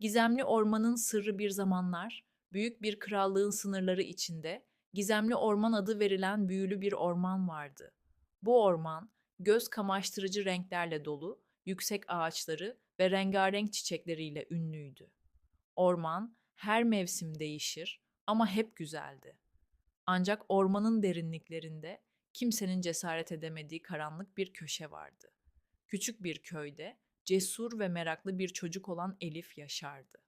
Gizemli ormanın sırrı bir zamanlar, büyük bir krallığın sınırları içinde, Gizemli Orman adı verilen büyülü bir orman vardı. Bu orman, göz kamaştırıcı renklerle dolu, yüksek ağaçları ve rengarenk çiçekleriyle ünlüydü. Orman her mevsim değişir ama hep güzeldi. Ancak ormanın derinliklerinde kimsenin cesaret edemediği karanlık bir köşe vardı. Küçük bir köyde cesur ve meraklı bir çocuk olan Elif yaşardı.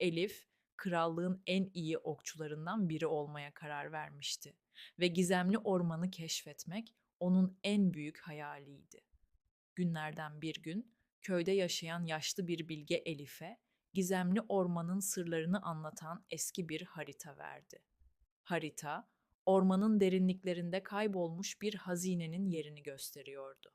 Elif, krallığın en iyi okçularından biri olmaya karar vermişti ve gizemli ormanı keşfetmek onun en büyük hayaliydi. Günlerden bir gün köyde yaşayan yaşlı bir bilge Elif'e gizemli ormanın sırlarını anlatan eski bir harita verdi. Harita, ormanın derinliklerinde kaybolmuş bir hazinenin yerini gösteriyordu.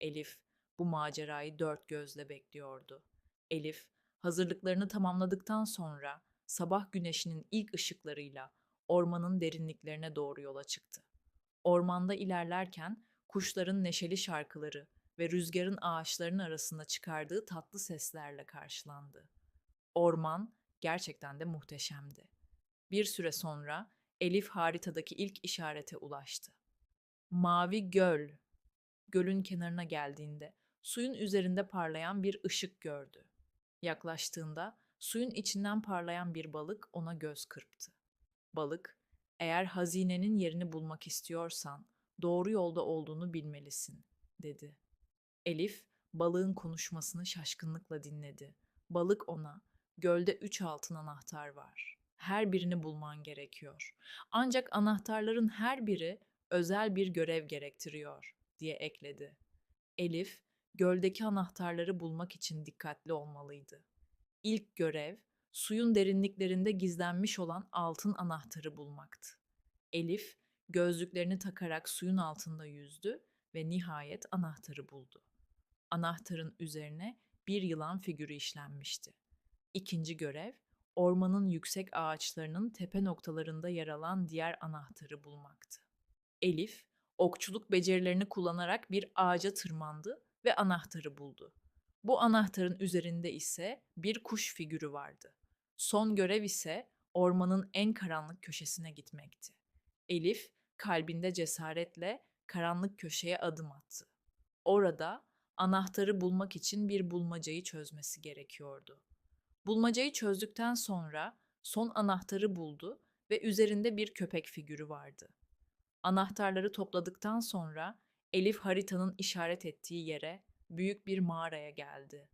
Elif bu macerayı dört gözle bekliyordu. Elif hazırlıklarını tamamladıktan sonra sabah güneşinin ilk ışıklarıyla ormanın derinliklerine doğru yola çıktı. Ormanda ilerlerken kuşların neşeli şarkıları ve rüzgarın ağaçların arasında çıkardığı tatlı seslerle karşılandı. Orman gerçekten de muhteşemdi. Bir süre sonra Elif haritadaki ilk işarete ulaştı. Mavi göl. Gölün kenarına geldiğinde suyun üzerinde parlayan bir ışık gördü. Yaklaştığında suyun içinden parlayan bir balık ona göz kırptı. Balık, eğer hazinenin yerini bulmak istiyorsan doğru yolda olduğunu bilmelisin, dedi. Elif, balığın konuşmasını şaşkınlıkla dinledi. Balık ona, gölde üç altın anahtar var. Her birini bulman gerekiyor. Ancak anahtarların her biri özel bir görev gerektiriyor, diye ekledi. Elif, göldeki anahtarları bulmak için dikkatli olmalıydı. İlk görev, suyun derinliklerinde gizlenmiş olan altın anahtarı bulmaktı. Elif, gözlüklerini takarak suyun altında yüzdü ve nihayet anahtarı buldu. Anahtarın üzerine bir yılan figürü işlenmişti. İkinci görev, ormanın yüksek ağaçlarının tepe noktalarında yer alan diğer anahtarı bulmaktı. Elif, okçuluk becerilerini kullanarak bir ağaca tırmandı ve anahtarı buldu. Bu anahtarın üzerinde ise bir kuş figürü vardı. Son görev ise ormanın en karanlık köşesine gitmekti. Elif kalbinde cesaretle karanlık köşeye adım attı. Orada anahtarı bulmak için bir bulmacayı çözmesi gerekiyordu. Bulmacayı çözdükten sonra son anahtarı buldu ve üzerinde bir köpek figürü vardı. Anahtarları topladıktan sonra Elif haritanın işaret ettiği yere büyük bir mağaraya geldi.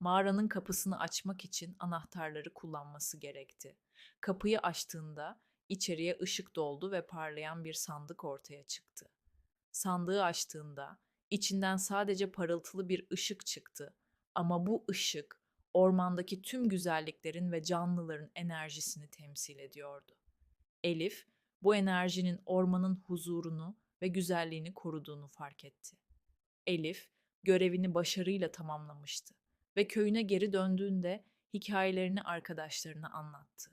Mağaranın kapısını açmak için anahtarları kullanması gerekti. Kapıyı açtığında içeriye ışık doldu ve parlayan bir sandık ortaya çıktı. Sandığı açtığında içinden sadece parıltılı bir ışık çıktı ama bu ışık ormandaki tüm güzelliklerin ve canlıların enerjisini temsil ediyordu. Elif bu enerjinin ormanın huzurunu ve güzelliğini koruduğunu fark etti. Elif görevini başarıyla tamamlamıştı ve köyüne geri döndüğünde hikayelerini arkadaşlarına anlattı.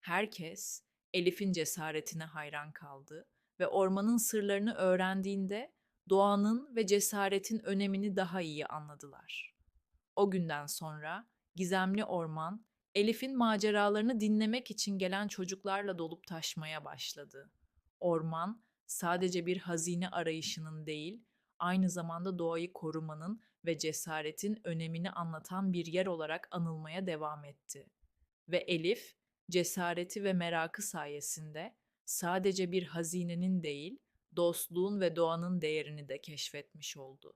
Herkes Elif'in cesaretine hayran kaldı ve ormanın sırlarını öğrendiğinde doğanın ve cesaretin önemini daha iyi anladılar. O günden sonra gizemli orman Elif'in maceralarını dinlemek için gelen çocuklarla dolup taşmaya başladı. Orman sadece bir hazine arayışının değil, aynı zamanda doğayı korumanın ve cesaretin önemini anlatan bir yer olarak anılmaya devam etti. Ve Elif, cesareti ve merakı sayesinde sadece bir hazinenin değil, dostluğun ve doğanın değerini de keşfetmiş oldu.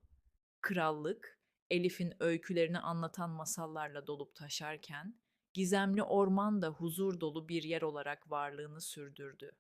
Krallık, Elif'in öykülerini anlatan masallarla dolup taşarken, gizemli orman da huzur dolu bir yer olarak varlığını sürdürdü.